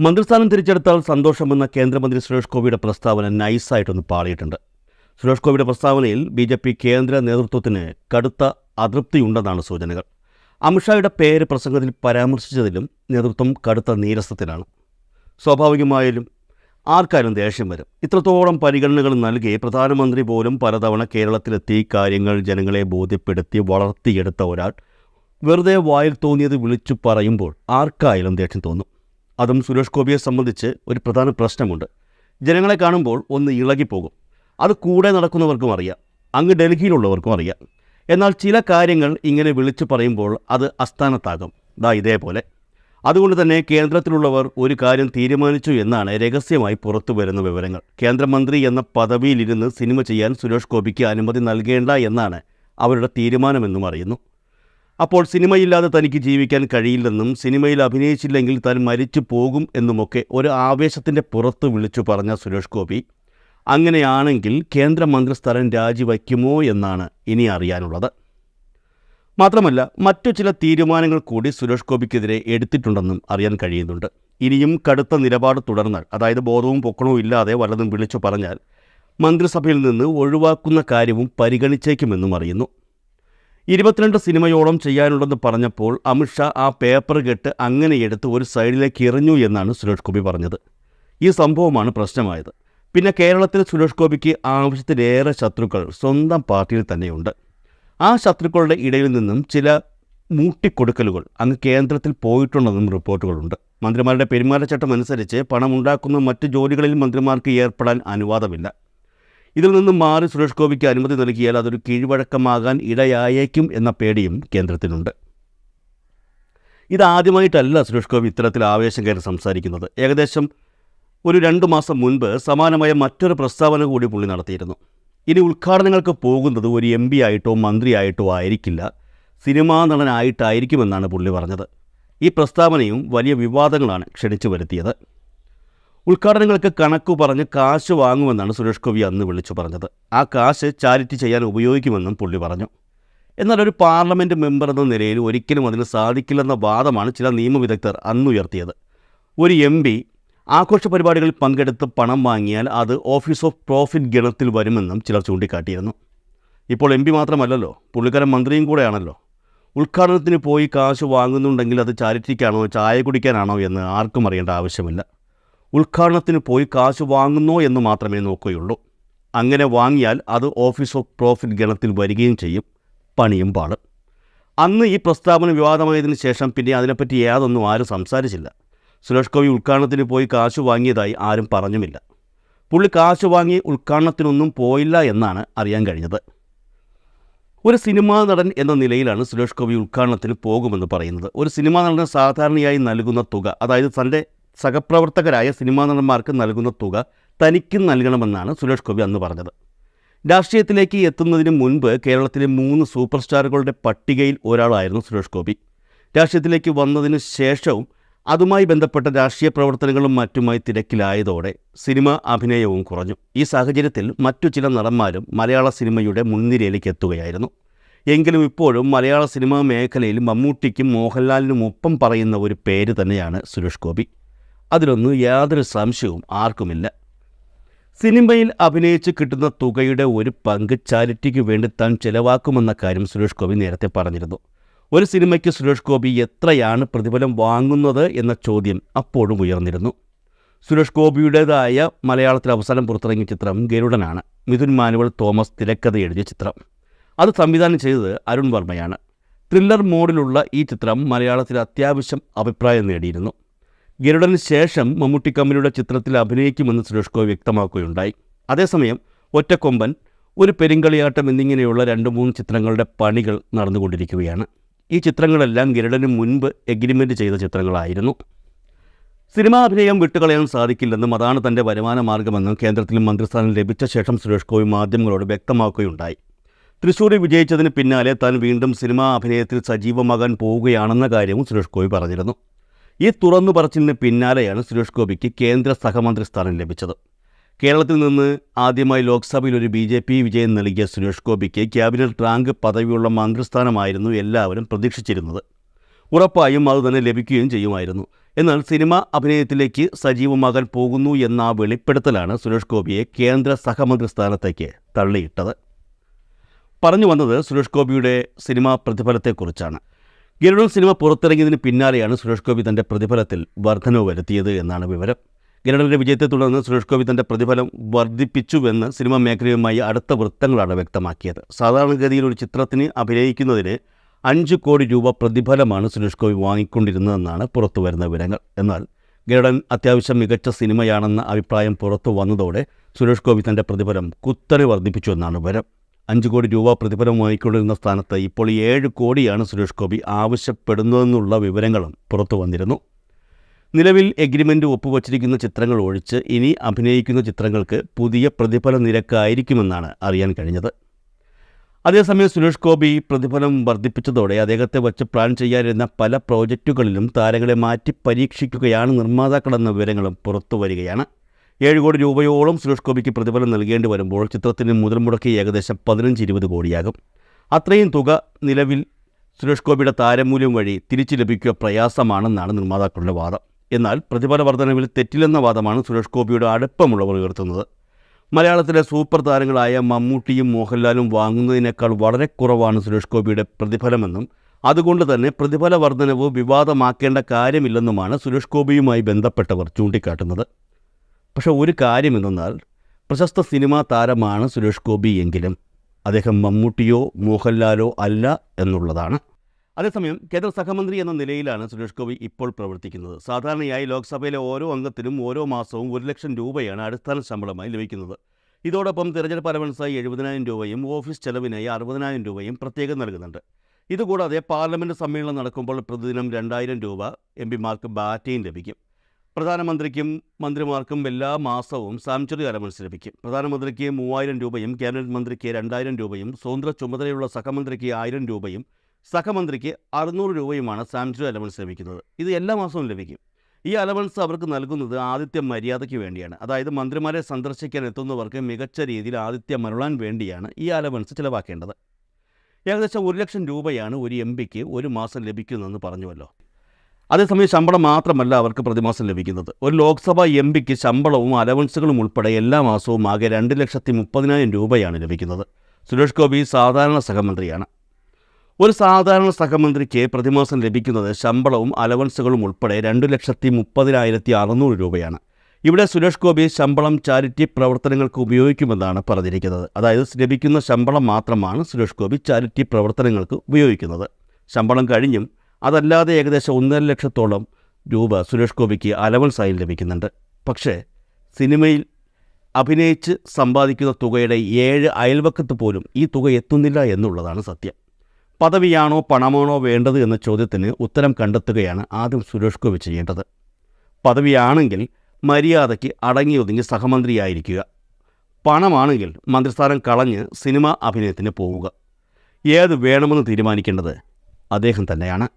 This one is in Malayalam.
മന്ത്രിസ്ഥാനം തിരിച്ചെടുത്താൽ സന്തോഷമെന്ന കേന്ദ്രമന്ത്രി സുരേഷ് ഗോപിയുടെ പ്രസ്താവന നൈസായിട്ടൊന്ന് പാളിയിട്ടുണ്ട്. സുരേഷ് ഗോപിയുടെ പ്രസ്താവനയിൽ ബി ജെ പി കേന്ദ്ര നേതൃത്വത്തിന് കടുത്ത അതൃപ്തിയുണ്ടെന്നാണ് സൂചനകൾ. അമിത്ഷായുടെ പേര് പ്രസംഗത്തിൽ പരാമർശിച്ചതിലും നേതൃത്വം കടുത്ത നീരസത്തിലാണ്. സ്വാഭാവികമായാലും ആർക്കാരും ദേഷ്യം വരും. ഇത്രത്തോളം പരിഗണനകൾ നൽകി പ്രധാനമന്ത്രി പോലും പലതവണ കേരളത്തിലെത്തി കാര്യങ്ങൾ ജനങ്ങളെ ബോധ്യപ്പെടുത്തി വളർത്തിയെടുത്ത ഒരാൾ വെറുതെ വായിൽ തോന്നിയത് വിളിച്ചു പറയുമ്പോൾ ആർക്കായാലും ദേഷ്യം തോന്നും. അതും സുരേഷ് ഗോപിയെ സംബന്ധിച്ച് ഒരു പ്രധാന പ്രശ്നമുണ്ട്. ജനങ്ങളെ കാണുമ്പോൾ ഒന്ന് ഇളകിപ്പോകും. അത് കൂടെ നടക്കുന്നവർക്കും അറിയാം. അങ്ങ് ഡൽഹിയിലുള്ളവർക്കും അറിയാം. എന്നാൽ ചില കാര്യങ്ങൾ ഇങ്ങനെ വിളിച്ചു പറയുമ്പോൾ അത് അസ്ഥാനത്താകും. ദാ ഇതേപോലെ. അതുകൊണ്ട് തന്നെ കേന്ദ്രത്തിലുള്ളവർ ഒരു കാര്യം തീരുമാനിച്ചു എന്നാണ് രഹസ്യമായി പുറത്തു വരുന്ന വിവരങ്ങൾ. കേന്ദ്രമന്ത്രി എന്ന പദവിയിലിരുന്ന് സിനിമ ചെയ്യാൻ സുരേഷ് ഗോപിക്ക് അനുമതി നൽകേണ്ട എന്നാണ് അവരുടെ തീരുമാനമെന്നും അറിയുന്നു. അപ്പോൾ സിനിമയില്ലാതെ തനിക്ക് ജീവിക്കാൻ കഴിയില്ലെന്നും സിനിമയിൽ അഭിനയിച്ചില്ലെങ്കിൽ താൻ മരിച്ചു പോകും എന്നുമൊക്കെ ഒരു ആവേശത്തിന്റെ പുറത്ത് വിളിച്ചു പറഞ്ഞ സുരേഷ് ഗോപി അങ്ങനെയാണെങ്കിൽ കേന്ദ്രമന്ത്രി സ്ഥലം രാജിവയ്ക്കുമോ എന്നാണ് ഇനി അറിയാനുള്ളത്. മാത്രമല്ല മറ്റു ചില തീരുമാനങ്ങൾ കൂടി സുരേഷ് ഗോപിക്കെതിരെ എടുത്തിട്ടുണ്ടെന്നും അറിയാൻ കഴിയുന്നുണ്ട്. ഇനിയും കടുത്ത നിലപാട് തുടർന്നാൽ അതായത് ബോധവും പൊക്കണവും ഇല്ലാതെ വല്ലതും വിളിച്ചു പറഞ്ഞാൽ മന്ത്രിസഭയിൽ നിന്ന് ഒഴിവാക്കുന്ന കാര്യവും പരിഗണിച്ചേക്കുമെന്നും അറിയുന്നു. ഇരുപത്തിരണ്ട് സിനിമയോളം ചെയ്യാനുണ്ടെന്ന് പറഞ്ഞപ്പോൾ അമിത്ഷാ ആ പേപ്പർ കെട്ട് അങ്ങനെ എടുത്ത് ഒരു സൈഡിലേക്ക് എറിഞ്ഞു എന്നാണ് സുരേഷ് ഗോപി പറഞ്ഞത്. ഈ സംഭവമാണ് പ്രശ്നമായത്. പിന്നെ കേരളത്തിൽ സുരേഷ് ഗോപിക്ക് ആവശ്യത്തിലേറെ ശത്രുക്കൾ സ്വന്തം പാർട്ടിയിൽ തന്നെയുണ്ട്. ആ ശത്രുക്കളുടെ ഇടയിൽ നിന്നും ചില മൂട്ടിക്കൊടുക്കലുകൾ അങ്ങ് കേന്ദ്രത്തിൽ പോയിട്ടുണ്ടെന്നും റിപ്പോർട്ടുകളുണ്ട്. മന്ത്രിമാരുടെ പെരുമാറ്റച്ചട്ടം അനുസരിച്ച് പണമുണ്ടാക്കുന്ന മറ്റ് ജോലികളിൽ മന്ത്രിമാർക്ക് ഏർപ്പെടാൻ അനുവാദമില്ല. ഇതിൽ നിന്നും മാറി സുരേഷ് ഗോപിക്ക് അനുമതി നൽകിയാൽ അതൊരു കീഴ്വഴക്കമാകാൻ ഇടയായേക്കും എന്ന പേടിയും കേന്ദ്രത്തിനുണ്ട്. ഇതാദ്യമായിട്ടല്ല സുരേഷ് ഗോപി ഇത്തരത്തിൽ ആവേശം കയറി സംസാരിക്കുന്നത്. ഏകദേശം ഒരു രണ്ട് മാസം മുൻപ് സമാനമായ മറ്റൊരു പ്രസ്താവന കൂടി പുള്ളി നടത്തിയിരുന്നു. ഇനി ഉദ്ഘാടനങ്ങൾക്ക് പോകുന്നത് ഒരു എം പി ആയിട്ടോ മന്ത്രിയായിട്ടോ ആയിരിക്കില്ല. സിനിമാ നടനായിട്ടായിരിക്കുമെന്നാണ് പുള്ളി പറഞ്ഞത്. ഈ പ്രസ്താവനയും വലിയ വിവാദങ്ങളാണ് ക്ഷണിച്ചു വരുത്തിയത്. ഉദ്ഘാടനങ്ങൾക്ക് കണക്കു പറഞ്ഞ് കാശ് വാങ്ങുമെന്നാണ് സുരേഷ് ഗോപി അന്ന് വിളിച്ചു പറഞ്ഞത്. ആ കാശ് ചാരിറ്റി ചെയ്യാൻ ഉപയോഗിക്കുമെന്നും പുള്ളി പറഞ്ഞു. എന്നാൽ ഒരു പാർലമെന്റ് മെമ്പർ എന്ന നിലയിൽ ഒരിക്കലും അതിന് സാധിക്കില്ലെന്ന വാദമാണ് ചില നിയമവിദഗ്ധർ അന്നുയർത്തിയത് ഒരു എം പി ആഘോഷ പരിപാടികളിൽ പങ്കെടുത്ത് പണം വാങ്ങിയാൽ അത് ഓഫീസ് ഓഫ് പ്രോഫിറ്റ് ഗണത്തിൽ വരുമെന്നും ചിലർ ചൂണ്ടിക്കാട്ടിയിരുന്നു. ഇപ്പോൾ എം പി മാത്രമല്ലല്ലോ പുള്ളിക്കാരൻ മന്ത്രിയും കൂടെയാണല്ലോ. ഉദ്ഘാടനത്തിന് പോയി കാശ് വാങ്ങുന്നുണ്ടെങ്കിൽ അത് ചാരിറ്റിക്കാണോ ചായ കുടിക്കാനാണോ എന്ന് ആർക്കും അറിയേണ്ട ആവശ്യമില്ല. ഉദ്ഘാടനത്തിന് പോയി കാശ് വാങ്ങുന്നോ എന്ന് മാത്രമേ നോക്കുകയുള്ളൂ. അങ്ങനെ വാങ്ങിയാൽ അത് ഓഫീസ് ഓഫ് പ്രോഫിറ്റ് ഗണത്തിൽ വരികയും ചെയ്യും. പണിയും പാട് അന്ന് ഈ പ്രസ്താവന വിവാദമായതിനു ശേഷം പിന്നെ അതിനെപ്പറ്റി യാതൊന്നും ആരും സംസാരിച്ചില്ല. സുരേഷ് ഗോപി ഉദ്ഘാടനത്തിന് പോയി കാശ് വാങ്ങിയതായി ആരും പറഞ്ഞുമില്ല. പുള്ളി കാശ് വാങ്ങി ഉദ്ഘാടനത്തിനൊന്നും പോയില്ല എന്നാണ് അറിയാൻ കഴിഞ്ഞത്. ഒരു സിനിമാ നടൻ എന്ന നിലയിലാണ് സുരേഷ് ഗോപി ഉദ്ഘാടനത്തിന് പോകുമെന്ന് പറയുന്നത്. ഒരു സിനിമാ നടന് സാധാരണയായി നൽകുന്ന തുക അതായത് തന്റെ സഹപ്രവർത്തകരായ സിനിമാ നടന്മാർക്ക് നൽകുന്ന തുക തനിക്കും നൽകണമെന്നാണ് സുരേഷ് ഗോപി അന്ന് പറഞ്ഞത്. രാഷ്ട്രീയത്തിലേക്ക് എത്തുന്നതിന് മുൻപ് കേരളത്തിലെ മൂന്ന് സൂപ്പർ സ്റ്റാറുകളുടെ പട്ടികയിൽ ഒരാളായിരുന്നു സുരേഷ് ഗോപി. രാഷ്ട്രീയത്തിലേക്ക് വന്നതിന് ശേഷവും അതുമായി ബന്ധപ്പെട്ട രാഷ്ട്രീയ പ്രവർത്തനങ്ങളും മറ്റുമായി തിരക്കിലായതോടെ സിനിമ അഭിനയവും കുറഞ്ഞു. ഈ സാഹചര്യത്തിൽ മറ്റു ചില നടന്മാരും മലയാള സിനിമയുടെ മുൻനിരയിലേക്ക് എത്തുകയായിരുന്നു. എങ്കിലും ഇപ്പോഴും മലയാള സിനിമാ മേഖലയിൽ മമ്മൂട്ടിക്കും മോഹൻലാലിനും ഒപ്പം പറയുന്ന ഒരു പേര് തന്നെയാണ് സുരേഷ് ഗോപി. അതിലൊന്നും യാതൊരു സംശയവും ആർക്കുമില്ല. സിനിമയിൽ അഭിനയിച്ച് കിട്ടുന്ന തുകയുടെ ഒരു പങ്ക് ചാരിറ്റിക്ക് വേണ്ടി താൻ ചെലവാക്കുമെന്ന കാര്യം സുരേഷ് ഗോപി നേരത്തെ പറഞ്ഞിരുന്നു. ഒരു സിനിമയ്ക്ക് സുരേഷ് ഗോപി എത്രയാണ് പ്രതിഫലം വാങ്ങുന്നത് എന്ന ചോദ്യം അപ്പോഴും ഉയർന്നിരുന്നു. സുരേഷ് ഗോപിയുടേതായ മലയാളത്തിൽ അവസാനം പുറത്തിറങ്ങിയ ചിത്രം ഗരുഡനാണ്. മിഥുൻ മാനുവൽ തോമസ് തിരക്കഥ എഴുതിയ ചിത്രം. അത് സംവിധാനം ചെയ്തത് അരുൺ വർമ്മയാണ്. ത്രില്ലർ മോഡിലുള്ള ഈ ചിത്രം മലയാളത്തിൽ അത്യാവശ്യം അഭിപ്രായം നേടിയിരുന്നു. ഗരുഡന് ശേഷം മമ്മൂട്ടി കമ്പനിയുടെ ചിത്രത്തിൽ അഭിനയിക്കുമെന്ന് സുരേഷ് ഗോപി വ്യക്തമാക്കുകയുണ്ടായി. അതേസമയം ഒറ്റക്കൊമ്പൻ ഒരു പെരിങ്കളിയാട്ടം എന്നിങ്ങനെയുള്ള രണ്ട് മൂന്ന് ചിത്രങ്ങളുടെ പണികൾ നടന്നുകൊണ്ടിരിക്കുകയാണ്. ഈ ചിത്രങ്ങളെല്ലാം ഗരുഡന് മുൻപ് എഗ്രിമെന്റ് ചെയ്ത ചിത്രങ്ങളായിരുന്നു. സിനിമാ അഭിനയം വിട്ടുകളയാൻ സാധിക്കില്ലെന്നും അതാണ് തന്റെ വരുമാന മാർഗമെന്നും കേന്ദ്രത്തിൽ മന്ത്രിസ്ഥാനം ലഭിച്ച ശേഷം സുരേഷ് ഗോപി മാധ്യമങ്ങളോട് വ്യക്തമാക്കുകയുണ്ടായി. തൃശ്ശൂരിൽ വിജയിച്ചതിന് പിന്നാലെ താൻ വീണ്ടും സിനിമാ അഭിനയത്തിൽ സജീവമാകാൻ പോവുകയാണെന്ന കാര്യവും സുരേഷ് ഗോപി പറഞ്ഞിരുന്നു. ഈ തുറന്നു പറച്ചിലിന് പിന്നാലെയാണ് സുരേഷ് ഗോപിക്ക് കേന്ദ്ര സഹമന്ത്രി സ്ഥാനം ലഭിച്ചത്. കേരളത്തിൽ നിന്ന് ആദ്യമായി ലോക്സഭയിൽ ഒരു ബി ജെ പി വിജയം നൽകിയ സുരേഷ് ഗോപിക്ക് ക്യാബിനറ്റ് റാങ്ക് പദവിയുള്ള മന്ത്രിസ്ഥാനമായിരുന്നു എല്ലാവരും പ്രതീക്ഷിച്ചിരുന്നത്. ഉറപ്പായും അത് തന്നെ ലഭിക്കുകയും ചെയ്യുമായിരുന്നു. എന്നാൽ സിനിമ അഭിനയത്തിലേക്ക് സജീവമാകാൻ പോകുന്നു എന്ന വെളിപ്പെടുത്തലാണ് സുരേഷ് ഗോപിയെ കേന്ദ്ര സഹമന്ത്രി സ്ഥാനത്തേക്ക് തള്ളിയിട്ടത്. പറഞ്ഞു വന്നത് സുരേഷ് ഗോപിയുടെ സിനിമാ പ്രതിഫലത്തെക്കുറിച്ചാണ്. ഗരുഡൻ സിനിമ പുറത്തിറങ്ങിയതിന് പിന്നാലെയാണ് സുരേഷ് ഗോപി തന്റെ പ്രതിഫലത്തിൽ വർധനവ് വരുത്തിയത് എന്നാണ് വിവരം. ഗരുഡന്റെ വിജയത്തെ തുടർന്ന് സുരേഷ് ഗോപി തന്റെ പ്രതിഫലം വർദ്ധിപ്പിച്ചുവെന്ന് സിനിമാ മേഖലയുമായി അടുത്ത വൃത്തങ്ങളാണ് വ്യക്തമാക്കിയത്. സാധാരണഗതിയിൽ ഒരു ചിത്രത്തിന് അഭിനയിക്കുന്നതിന് അഞ്ച് കോടി രൂപ പ്രതിഫലമാണ് സുരേഷ് ഗോപി വാങ്ങിക്കൊണ്ടിരുന്നതെന്നാണ് പുറത്തു വരുന്ന വിവരങ്ങൾ. എന്നാൽ ഗരുഡൻ അത്യാവശ്യം മികച്ച സിനിമയാണെന്ന അഭിപ്രായം പുറത്തു വന്നതോടെ സുരേഷ് ഗോപി തന്റെ പ്രതിഫലം കുത്തനെ വർദ്ധിപ്പിച്ചു എന്നാണ് വിവരം. അഞ്ച് കോടി രൂപ പ്രതിഫലം വാങ്ങിക്കൊണ്ടിരുന്ന സ്ഥാനത്ത് ഇപ്പോൾ ഏഴ് കോടിയാണ് സുരേഷ് ഗോപി ആവശ്യപ്പെടുന്നതെന്നുള്ള വിവരങ്ങളും പുറത്തു വന്നിരുന്നു. നിലവിൽ എഗ്രിമെന്റ് ഒപ്പുവച്ചിരിക്കുന്ന ചിത്രങ്ങൾ ഒഴിച്ച് ഇനി അഭിനയിക്കുന്ന ചിത്രങ്ങൾക്ക് പുതിയ പ്രതിഫല നിരക്കായിരിക്കുമെന്നാണ് അറിയാൻ കഴിഞ്ഞത്. അതേസമയം സുരേഷ് ഗോപി പ്രതിഫലം വർദ്ധിപ്പിച്ചതോടെ അദ്ദേഹത്തെ വച്ച് പ്ലാൻ ചെയ്യാനിരുന്ന പല പ്രോജക്റ്റുകളിലും താരങ്ങളെ മാറ്റി പരീക്ഷിക്കുകയാണ് നിർമ്മാതാക്കളെന്ന വിവരങ്ങളും പുറത്തു വരികയാണ്. ഏഴ് കോടി രൂപയോളം സുരേഷ് ഗോപിക്ക് പ്രതിഫലം നൽകേണ്ടി വരുമ്പോൾ ചിത്രത്തിന് മുതൽ മുടക്കി ഏകദേശം പതിനഞ്ച് ഇരുപത് കോടിയാകും. അത്രയും തുക നിലവിൽ സുരേഷ് ഗോപിയുടെ താരമൂല്യം വഴി തിരിച്ചു ലഭിക്കുക പ്രയാസമാണെന്നാണ് നിർമ്മാതാക്കളുടെ വാദം. എന്നാൽ പ്രതിഫല വർധനവിൽ തെറ്റില്ലെന്ന വാദമാണ് സുരേഷ് ഗോപിയുടെ അടുപ്പമുള്ളവർ ഉയർത്തുന്നത്. മലയാളത്തിലെ സൂപ്പർ താരങ്ങളായ മമ്മൂട്ടിയും മോഹൻലാലും വാങ്ങുന്നതിനേക്കാൾ വളരെ കുറവാണ് സുരേഷ് ഗോപിയുടെ പ്രതിഫലമെന്നും അതുകൊണ്ട് തന്നെ പ്രതിഫല വർധനവ് വിവാദമാക്കേണ്ട കാര്യമില്ലെന്നുമാണ് സുരേഷ് ഗോപിയുമായി ബന്ധപ്പെട്ടവർ ചൂണ്ടിക്കാട്ടുന്നത്. പക്ഷേ ഒരു കാര്യം എന്തെന്നാൽ പ്രശസ്ത സിനിമാ താരമാണ് സുരേഷ് ഗോപി എങ്കിലും അദ്ദേഹം മമ്മൂട്ടിയോ മോഹൻലാലോ അല്ല എന്നുള്ളതാണ്. അതേസമയം കേന്ദ്ര സഹമന്ത്രി എന്ന നിലയിലാണ് സുരേഷ് ഗോപി ഇപ്പോൾ പ്രവർത്തിക്കുന്നത്. സാധാരണയായി ലോക്സഭയിലെ ഓരോ അംഗത്തിനും ഓരോ മാസവും ഒരു ലക്ഷം രൂപയാണ് അടിസ്ഥാന ശമ്പളമായി ലഭിക്കുന്നത്. ഇതോടൊപ്പം തിരഞ്ഞെടുപ്പ് അലവൻസായി എഴുപതിനായിരം രൂപയും ഓഫീസ് ചെലവിനായി അറുപതിനായിരം രൂപയും പ്രത്യേകം നൽകുന്നുണ്ട്. ഇതുകൂടാതെ പാർലമെന്റ് സമ്മേളനം നടക്കുമ്പോൾ പ്രതിദിനം രണ്ടായിരം രൂപ എം പിമാർക്ക് ബാറ്റയും ലഭിക്കും. പ്രധാനമന്ത്രിക്കും മന്ത്രിമാർക്കും എല്ലാ മാസവും സാങ്ച്വറി അലവൻസ് ലഭിക്കും പ്രധാനമന്ത്രിക്ക് മൂവായിരം രൂപയും ക്യാബിനറ്റ് മന്ത്രിക്ക് രണ്ടായിരം രൂപയും സ്വതന്ത്ര ചുമതലയുള്ള സഹമന്ത്രിക്ക് ആയിരം രൂപയും സഹമന്ത്രിക്ക് അറുന്നൂറ് രൂപയുമാണ് സാങ്ച്വറി അലവൻസ് ലഭിക്കുന്നത് ഇത് എല്ലാ മാസവും ലഭിക്കും. ഈ അലവൻസ് അവർക്ക് നൽകുന്നത് ആദിത്യ മര്യാദയ്ക്ക് വേണ്ടിയാണ്. അതായത് മന്ത്രിമാരെ സന്ദർശിക്കാൻ എത്തുന്നവർക്ക് മികച്ച രീതിയിൽ ആദിത്യം മരുളാൻ വേണ്ടിയാണ് ഈ അലവൻസ് ചിലവാക്കേണ്ടത്. ഏകദേശം ഒരു ലക്ഷം രൂപയാണ് ഒരു എം പിക്ക് ഒരു മാസം ലഭിക്കുന്നതെന്ന് പറഞ്ഞുവല്ലോ. അതേസമയം ശമ്പളം മാത്രമല്ല അവർക്ക് പ്രതിമാസം ലഭിക്കുന്നത്. ഒരു ലോക്സഭാ എം പിക്ക് ശമ്പളവും അലവൻസുകളും ഉൾപ്പെടെ എല്ലാ മാസവും ആകെ രണ്ട് ലക്ഷത്തി മുപ്പതിനായിരം രൂപയാണ് ലഭിക്കുന്നത്. സുരേഷ് ഗോപി സാധാരണ സഹമന്ത്രിയാണ്. ഒരു സാധാരണ സഹമന്ത്രിക്ക് പ്രതിമാസം ലഭിക്കുന്നത് ശമ്പളവും അലവൻസുകളും ഉൾപ്പെടെ രണ്ട് ലക്ഷത്തി മുപ്പതിനായിരത്തി അറുന്നൂറ് രൂപയാണ്. ഇവിടെ സുരേഷ് ഗോപി ശമ്പളം ചാരിറ്റി പ്രവർത്തനങ്ങൾക്ക് ഉപയോഗിക്കുമെന്നാണ് പറഞ്ഞിരിക്കുന്നത്. അതായത് ലഭിക്കുന്ന ശമ്പളം മാത്രമാണ് സുരേഷ് ഗോപി ചാരിറ്റി പ്രവർത്തനങ്ങൾക്ക് ഉപയോഗിക്കുന്നത്. ശമ്പളം കഴിഞ്ഞും അതല്ലാതെ ഏകദേശം ഒന്നര ലക്ഷത്തോളം രൂപ സുരേഷ് ഗോപിക്ക് അലവൻസായി ലഭിക്കുന്നുണ്ട്. പക്ഷേ സിനിമയിൽ അഭിനയിച്ച് സമ്പാദിക്കുന്ന തുകയുടെ ഏഴ് അയൽവക്കത്ത് പോലും ഈ തുക എത്തുന്നില്ല എന്നുള്ളതാണ് സത്യം. പദവിയാണോ പണമാണോ വേണ്ടത് എന്ന ചോദ്യത്തിന് ഉത്തരം കണ്ടെത്തുകയാണ് ആദ്യം സുരേഷ് ഗോപി ചെയ്യേണ്ടത്. പദവിയാണെങ്കിൽ മര്യാദയ്ക്ക് അടങ്ങി ഒതുങ്ങി സഹമന്ത്രിയായിരിക്കുക. പണമാണെങ്കിൽ മന്ത്രിസ്ഥാനം കളഞ്ഞ് സിനിമാ അഭിനയത്തിന് പോവുക. ഏത് വേണമെന്ന് തീരുമാനിക്കേണ്ടത് അദ്ദേഹം തന്നെയാണ്.